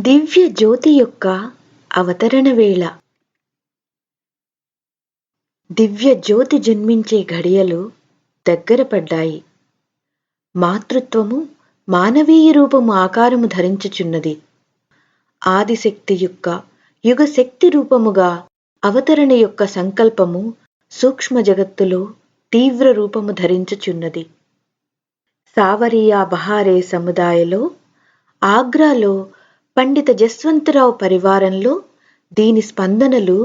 దివ్య జ్యోతి యొక్క అవతరణ వేళ. దివ్య జ్యోతి జన్మించే ఘడియలు దగ్గర పడ్డాయి. మాతృత్వము మానవీయ రూపము ఆకారము ధరించుచున్నది. ఆదిశక్తి యొక్క యుగ శక్తి రూపముగా అవతరణ యొక్క సంకల్పము సూక్ష్మ జగత్తులో తీవ్ర రూపము ధరించుచున్నది. సావరియా బహారే సముదాయలో ఆగ్రాలో పండిత జస్వంతరావు పరివారంలో దీని స్పందనలు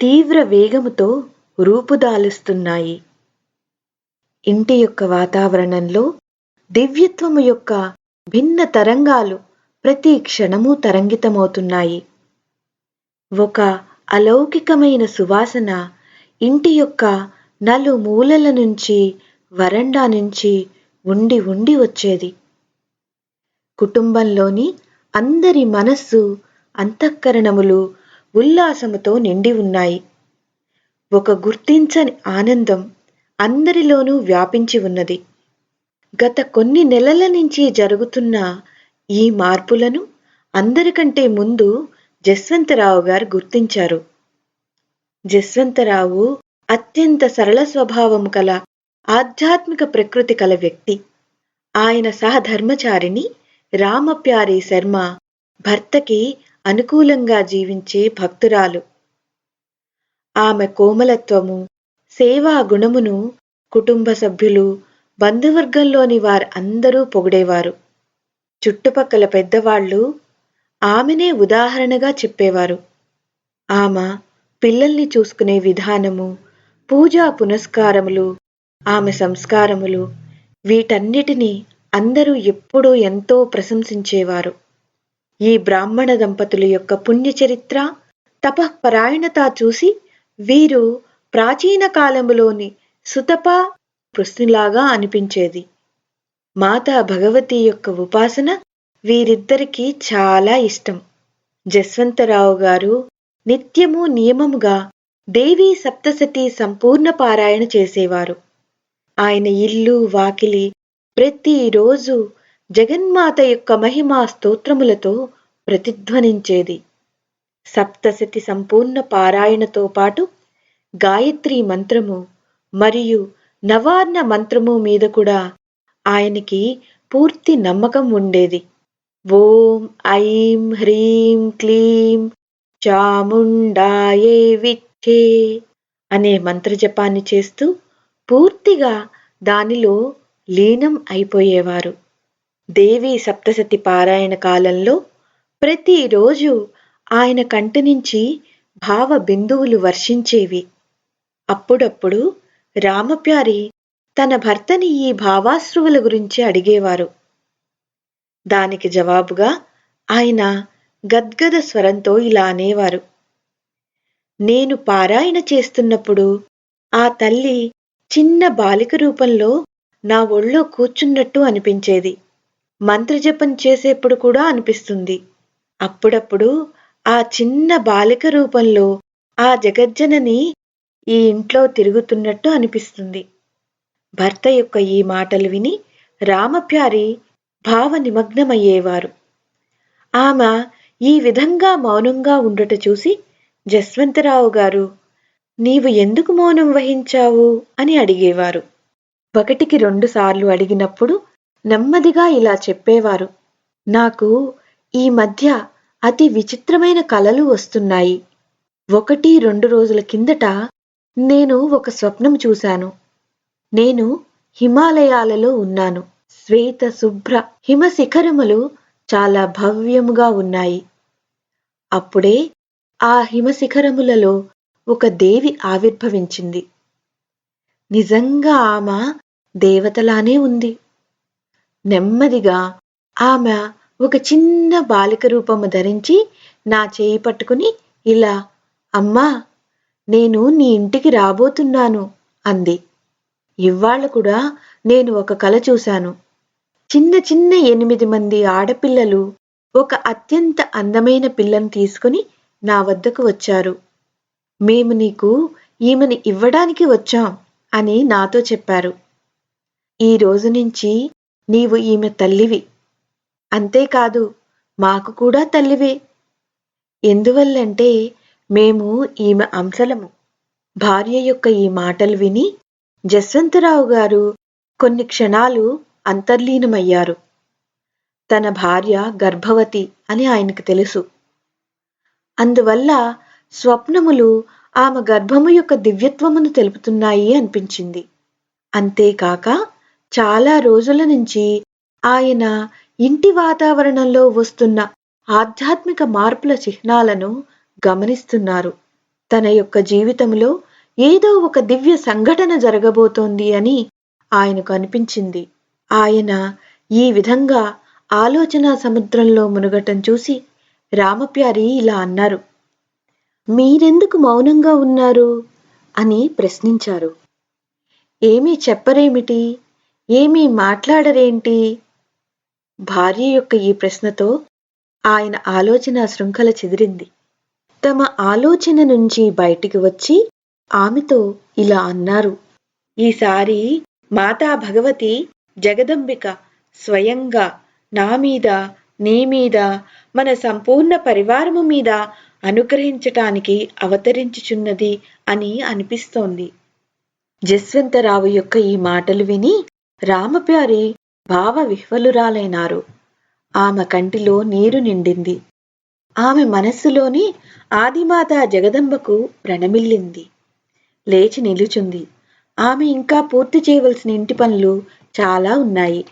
తీవ్ర వేగముతో రూపుదాలుస్తున్నాయి. ఇంటి యొక్క వాతావరణంలో దివ్యత్వము యొక్క భిన్న తరంగాలు ప్రతి క్షణము తరంగితమవుతున్నాయి. ఒక అలౌకికమైన సువాసన ఇంటి యొక్క నలుమూలల నుంచి వరండా నుంచి ఉండి ఉండి వచ్చేది. కుటుంబంలోని అందరి మనస్సు అంతఃకరణములు ఉల్లాసముతో నిండి ఉన్నాయి. ఒక గుర్తించని ఆనందం అందరిలోనూ వ్యాపించి ఉన్నది. గత కొన్ని నెలల నుంచి జరుగుతున్న ఈ మార్పులను అందరికంటే ముందు జస్వంతరావు గారు గుర్తించారు. జస్వంతరావు అత్యంత సరళ స్వభావము కల ఆధ్యాత్మిక ప్రకృతి కల వ్యక్తి. ఆయన సహధర్మచారిణి రామప్యారి శర్మ భర్తకి అనుకూలంగా జీవించే భక్తురాలు. ఆమె కోమలత్వము సేవా గుణమును కుటుంబ సభ్యులు బంధువర్గంలోని వారు అందరూ పొగిడేవారు. చుట్టుపక్కల పెద్దవాళ్ళు ఆమెనే ఉదాహరణగా చెప్పేవారు. ఆమె పిల్లల్ని చూసుకునే విధానము పూజా పునస్కారములు ఆమె సంస్కారములు వీటన్నిటినీ అందరూ ఎప్పుడూ ఎంతో ప్రశంసించేవారు. ఈ బ్రాహ్మణ దంపతుల యొక్క పుణ్యచరిత్ర తపఃపరాయణత చూసి వీరు ప్రాచీన కాలములోని సుతప పృష్ణులాగా అనిపించేది. మాతా భగవతి యొక్క ఉపాసన వీరిద్దరికీ చాలా ఇష్టం. జస్వంతరావు గారు నిత్యము నియమముగా దేవీ సప్తసతి సంపూర్ణ పారాయణ చేసేవారు. ఆయన ఇల్లు వాకిలి ప్రతిరోజు జగన్మాత యొక్క మహిమా స్తోత్రములతో ప్రతిధ్వనించేది. సప్తశతి సంపూర్ణ పారాయణతో పాటు గాయత్రి మంత్రము మరియు నవార్ణ మంత్రము మీద కూడా ఆయనకి పూర్తి నమ్మకం ఉండేది. ఓం ఐం హ్రీం క్లీం చాముండాయే విచ్చే అనే మంత్రజపాన్ని చేస్తూ పూర్తిగా దానిలో లీనం అయిపోయేవారు. దేవి సప్తసతి పారాయణ కాలంలో ప్రతిరోజు ఆయన కంటి నుంచి భావ బిందువులు వర్షించేవి. అప్పుడప్పుడు రామప్యారి తన భర్తని ఈ భావాశ్రువుల గురించి అడిగేవారు. దానికి జవాబుగా ఆయన గద్గద స్వరంతో ఇలా అనేవారు. నేను పారాయణ చేస్తున్నప్పుడు ఆ తల్లి చిన్న బాలిక రూపంలో నా ఒళ్ళో కూర్చున్నట్టు అనిపించేది. మంత్రజపం చేసేప్పుడు కూడా అనిపిస్తుంది. అప్పుడప్పుడు ఆ చిన్న బాలిక రూపంలో ఆ జగజ్జనని ఈ ఇంట్లో తిరుగుతున్నట్టు అనిపిస్తుంది. భర్త యొక్క ఈ మాటలు విని రామప్యారి భావ నిమగ్నమయ్యేవారు. ఆమె ఈ విధంగా మౌనంగా ఉండుట చూసి జస్వంతరావు గారు నీవు ఎందుకు మౌనం వహించావు? అని అడిగేవారు. ఒకటికి రెండు సార్లు అడిగినప్పుడు నెమ్మదిగా ఇలా చెప్పేవారు. నాకు ఈ మధ్య అతి విచిత్రమైన కలలు వస్తున్నాయి. ఒకటి రెండు రోజుల కిందట నేను ఒక స్వప్నం చూశాను. నేను హిమాలయాలలో ఉన్నాను. శ్వేత శుభ్ర హిమ శిఖరములు చాలా భవ్యముగా ఉన్నాయి. అప్పుడే ఆ హిమశిఖరములలో ఒక దేవి ఆవిర్భవించింది. నిజంగా ఆమె దేవతలానే ఉంది. నెమ్మదిగా ఆమె ఒక చిన్న బాలిక రూపము ధరించి నా చేయి పట్టుకుని ఇలా అమ్మా నేను నీ ఇంటికి రాబోతున్నాను అంది. ఇవాళ కూడా నేను ఒక కల చూశాను. చిన్న చిన్న ఎనిమిది మంది ఆడపిల్లలు ఒక అత్యంత అందమైన పిల్లను తీసుకుని నా వద్దకు వచ్చారు. మేము నీకు ఈమెను ఇవ్వడానికి వచ్చాం అని నాతో చెప్పారు. ఈ రోజు నుంచి నీవు ఈమె తల్లివి. అంతేకాదు మాకు కూడా తల్లివే. ఎందువల్లంటే మేము ఈమె అంశలము. భార్య యొక్క ఈ మాటలు విని జస్వంతరావు గారు కొన్ని క్షణాలు అంతర్లీనమయ్యారు. తన భార్య గర్భవతి అని ఆయనకు తెలుసు. అందువల్ల స్వప్నములు ఆమె గర్భము యొక్క దివ్యత్వమును తెలుపుతున్నాయి అనిపించింది. అంతేకాక చాలా రోజుల నుంచి ఆయన ఇంటి వాతావరణంలో వస్తున్న ఆధ్యాత్మిక మార్పుల చిహ్నాలను గమనిస్తున్నారు. తన యొక్క జీవితంలో ఏదో ఒక దివ్య సంఘటన జరగబోతోంది అని ఆయనకు అనిపించింది. ఆయన ఈ విధంగా ఆలోచన సముద్రంలో మునగటం చూసి రామప్యారి ఇలా అన్నారు మీరెందుకు మౌనంగా ఉన్నారు? అని ప్రశ్నించారు. ఏమీ చెప్పరేమిటి? ఏమీ మాట్లాడరేంటి? భార్య యొక్క ఈ ప్రశ్నతో ఆయన ఆలోచన శృంఖల చెదిరింది. తమ ఆలోచన నుంచి బయటికి వచ్చి ఆమెతో ఇలా అన్నారు. ఈసారి మాతా భగవతి జగదంబిక స్వయంగా నా మీద నీ మీద మన సంపూర్ణ పరివారము మీద అనుగ్రహించటానికి అవతరించుచున్నది అని అనిపిస్తోంది. జస్వంతరావు యొక్క ఈ మాటలు విని రామప్యారి భావ విహ్వలురాలైనారు. ఆమె కంటిలో నీరు నిండింది. ఆమె మనస్సులోని ఆదిమాత జగదంబకు ప్రణమిల్లింది. లేచి నిలుచుంది. ఆమె ఇంకా పూర్తి చేయవలసిన ఇంటి పనులు చాలా ఉన్నాయి.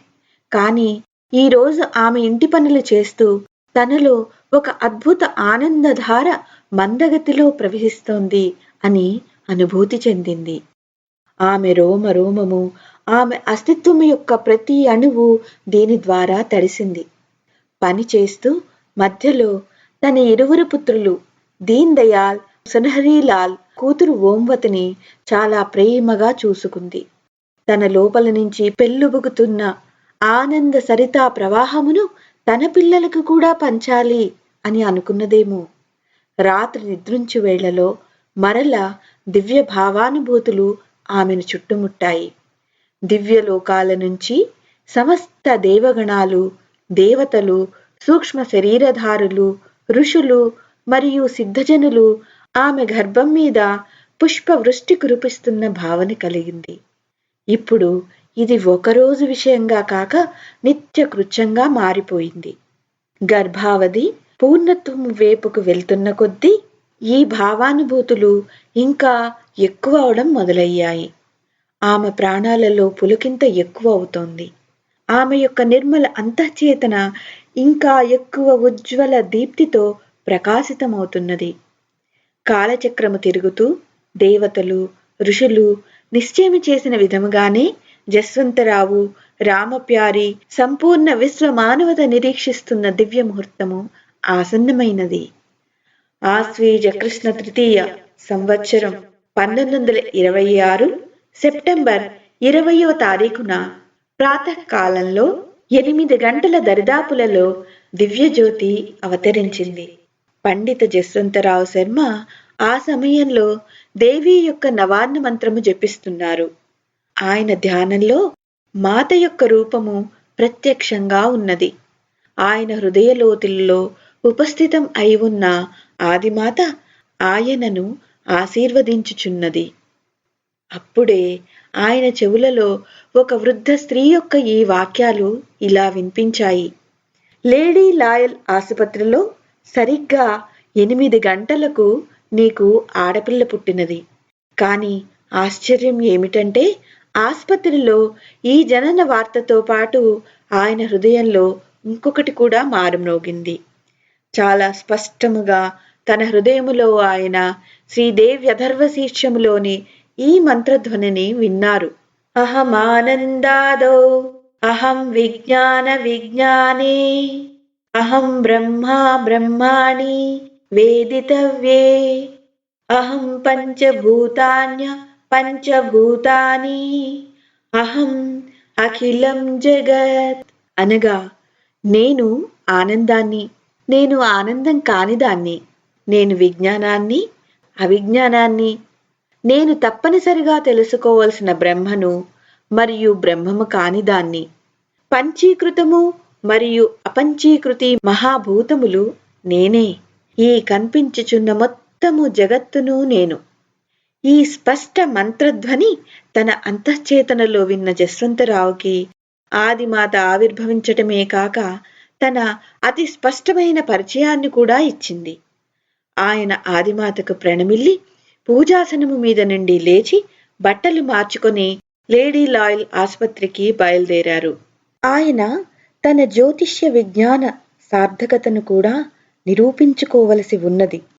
కానీ ఈరోజు ఆమె ఇంటి పనులు చేస్తూ తనలో ఒక అద్భుత ఆనందధార మందగతిలో ప్రవహిస్తోంది అని అనుభూతి చెందింది. ఆమె రోమ రోమము ఆమె అస్తిత్వం యొక్క ప్రతి అణువు దీని ద్వారా తడిసింది. పని చేస్తూ మధ్యలో తన ఇరువురు పుత్రులు దీన్ దయాల్ సునహరీలాల్ కూతురు ఓంవతిని చాలా ప్రేమగా చూసుకుంది. తన లోపల నుంచి పెళ్ళుబుగుతున్న ఆనంద సరితా ప్రవాహమును తన పిల్లలకు కూడా పంచాలి అని అనుకున్నదేమో. రాత్రి నిద్రించు వేళలో మరల దివ్య భావానుభూతులు ఆమెను చుట్టుముట్టాయి. దివ్యలోకాల నుంచి సమస్త దేవగణాలు దేవతలు సూక్ష్మ శరీరధారులు ఋషులు మరియు సిద్ధజనులు ఆమె గర్భం మీద పుష్పవృష్టి కురిపిస్తున్న భావన కలిగింది. ఇప్పుడు ఇది ఒకరోజు విషయంగా కాక నిత్య కృత్యంగా మారిపోయింది. గర్భావధి పూర్ణత్వం వేపుకు వెళ్తున్న కొద్దీ ఈ భావానుభూతులు ఇంకా ఎక్కువ అవడం మొదలయ్యాయి. ఆమె ప్రాణాలలో పులికింత ఎక్కువ అవుతోంది. ఆమె యొక్క నిర్మల అంతఃచేతన ఇంకా ఎక్కువ ఉజ్వల దీప్తితో ప్రకాశితమవుతున్నది. కాలచక్రము తిరుగుతూ దేవతలు ఋషులు నిశ్చయం చేసిన విధముగానే జస్వంతరావు రామప్యారి సంపూర్ణ విశ్వ మానవత నిరీక్షిస్తున్న దివ్య ముహూర్తము ఆసన్నమైనది. ఆశ్వీజ కృష్ణ తృతీయ సంవత్సరం పంతొమ్మిది వందల ఇరవై ఆరు సెప్టెంబర్ ఇరవయో తారీఖున ప్రాతకాలంలో ఎనిమిది గంటల దరిదాపులలో దివ్యజ్యోతి అవతరించింది. పండిత జస్వంతరావు శర్మ ఆ సమయంలో దేవి యొక్క నవార్ణ మంత్రము జపిస్తున్నారు. ఆయన ధ్యానంలో మాత యొక్క రూపము ప్రత్యక్షంగా ఉన్నది. ఆయన హృదయలోతుల్లో ఉపస్థితం అయి ఉన్న ఆదిమాత ఆయనను ఆశీర్వదించుచున్నది. అప్పుడే ఆయన చెవులలో ఒక వృద్ధ స్త్రీ యొక్క ఈ వాక్యాలు ఇలా వినిపించాయి. లేడీ లాయల్ ఆసుపత్రిలో సరిగ్గా ఎనిమిది గంటలకు నీకు ఆడపిల్ల పుట్టినది. కానీ ఆశ్చర్యం ఏమిటంటే ఆసుపత్రిలో ఈ జనన వార్తతో పాటు ఆయన హృదయంలో ఇంకొకటి కూడా మారుమ్రోగింది చాలా స్పష్టముగా తన హృదయములో ఆయన శ్రీదేవ్యధర్వ శీర్షములోని ఈ మంత్రధ్వనిని విన్నారు. అహమానందాదో అహం విజ్ఞాన విజ్ఞానే అహం బ్రహ్మా బ్రహ్మాణి వేదితవ్యే అహం పంచభూతాన్య పంచభూతాని అహం అఖిలం జగత్ అనగా నేను ఆనందాన్ని నేను ఆనందం కానిదాన్ని నేను విజ్ఞానాన్ని అవిజ్ఞానాన్ని నేను తప్పనిసరిగా తెలుసుకోవలసిన బ్రహ్మను మరియు బ్రహ్మము కాని దాన్ని. పంచీకృతము మరియు అపంచీకృతి మహాభూతములు నేనే. ఈ కనిపించుచున్న మొత్తము జగత్తును నేను. ఈ స్పష్ట మంత్రధ్వని తన అంతఃచేతనలో విన్న జస్వంతరావుకి ఆదిమాత ఆవిర్భవించటమే కాక తన అతి స్పష్టమైన పరిచయాన్ని కూడా ఇచ్చింది. ఆయన ఆదిమాతకు ప్రణమిల్లి పూజాసనము మీద నుండి లేచి బట్టలు మార్చుకొని లేడీ లాయల్ ఆసుపత్రికి బయలుదేరారు. ఆయన తన జ్యోతిష్య విజ్ఞాన సార్థకతను కూడా నిరూపించుకోవలసి ఉన్నది.